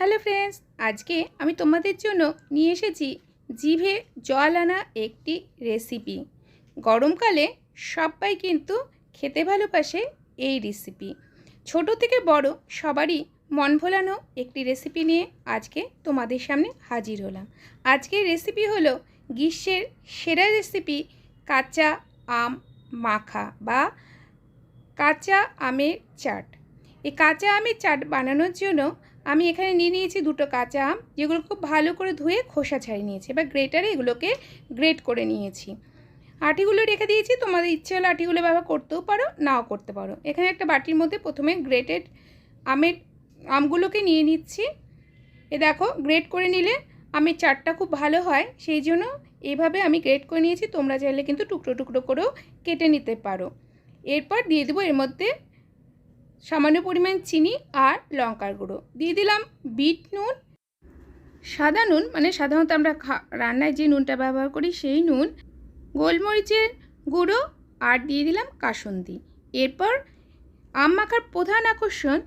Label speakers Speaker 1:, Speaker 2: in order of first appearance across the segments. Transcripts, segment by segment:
Speaker 1: Hello friends, আজকে আমি তোমাদের জন্য নিয়ে এসেছি জিভে জল আনা একটি রেসিপি। গরমকালে সবাই কিন্তু খেতে ভালোবাসে এই রেসিপি। ছোট থেকে বড় সবারই মন ভোলানো একটি রেসিপি নিয়ে আজকে তোমাদের সামনে হাজির হলাম। আজকের রেসিপি হলো গ্রীষ্মের সেরা রেসিপি কাঁচা আম মাখা বা কাঁচা আমের চাট। এই কাঁচা আমের চাট বানানোর জন্য আমি এখানে নিয়ে নিয়েছি দুটো কাঁচা আম, যেগুলো খুব ভালো করে ধুয়ে খোসা ছাড়িয়ে নিয়েছি। এবার গ্রেটারে এগুলোকে গ্রেট করে নিয়েছি। আটিগুলো রেখে দিয়েছি। তোমাদের ইচ্ছে হলে আটিগুলো ব্যবহার করতেও পারো, নাও করতে পারো। এখানে একটা বাটির মধ্যে প্রথমে গ্রেটেড আমের আমগুলোকে নিয়ে নিচ্ছি। এ দেখো, গ্রেট করে নিলে আমের চাটটা খুব ভালো হয়। সেই জন্য এইভাবে আমি গ্রেট করে নিয়েছি। তোমরা চাইলে কিন্তু টুকরো টুকরো করেও কেটে নিতে পারো। এরপর দিয়ে দেবো এর মধ্যে সামান্য পরিমাণ চিনি আর লঙ্কার গুঁড়ো। দিয়ে দিলাম বিট নুন। সাদা নুন মানে সাধারণত আমরা রান্নায় যে নুনটা ব্যবহার করি সেই নুন, গোলমরিচের গুঁড়ো আর দিয়ে দিলাম কাসুন্দি। এরপর আম মাখার প্রধান আকর্ষণ,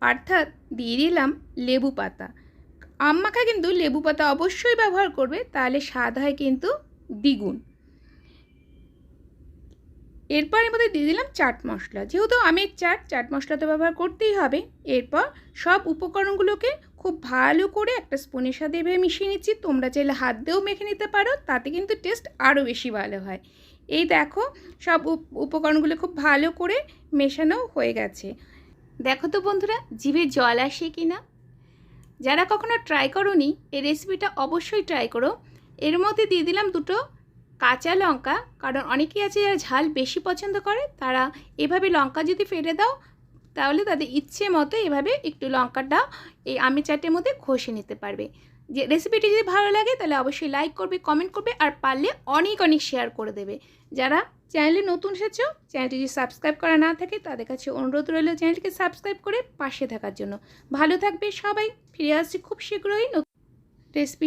Speaker 1: অর্থাৎ দিয়ে দিলাম লেবু পাতা। আম মাখা কিন্তু লেবু পাতা অবশ্যই ব্যবহার করবে, তাহলে স্বাদ হয় কিন্তু দ্বিগুণ। এরপর এর মধ্যে দিয়ে দিলাম চাট মশলা। যেহেতু আমের চাট চাট মশলা তো ব্যবহার করতেই হবে। এরপর সব উপকরণগুলোকে খুব ভালো করে একটা স্পুনের সাথে এভাবে মিশিয়ে নিচ্ছি। তোমরা চাইলে হাত দিয়েও মেখে নিতে পারো, তাতে কিন্তু টেস্ট আরও বেশি ভালো হয়। এই দেখো, সব উপ- উপকরণগুলো খুব ভালো করে মেশানো হয়ে গেছে। দেখো তো বন্ধুরা, জিভে জল আসে কি না যারা কখনো ট্রাই করোনি, এই রেসিপিটা অবশ্যই ট্রাই করো। এর মধ্যে দিয়ে দিলাম দুটো কাঁচা লঙ্কা, কারণ অনেকেই আছে যারা ঝাল বেশি পছন্দ করে, তারা এভাবে লঙ্কা যদি ফেটে দাও, তাহলে তাদের ইচ্ছে মতো এভাবে একটু লঙ্কাটা এই আমি চাটের মধ্যে ঘষে নিতে পারবে। যে রেসিপিটি যদি ভালো লাগে, তাহলে অবশ্যই লাইক করবে কমেন্ট করবে, আর পারলে অনেক অনেক শেয়ার করে দেবে। যারা চ্যানেলে নতুন এসেছ চ্যানেলটি যদি সাবস্ক্রাইব করা না থাকে, তাদের কাছে অনুরোধ রইল চ্যানেলটিকে সাবস্ক্রাইব করে পাশে থাকার জন্য। ভালো থাকবে সবাই, ফিরে আসছি খুব শীঘ্রই নতুন রেসিপি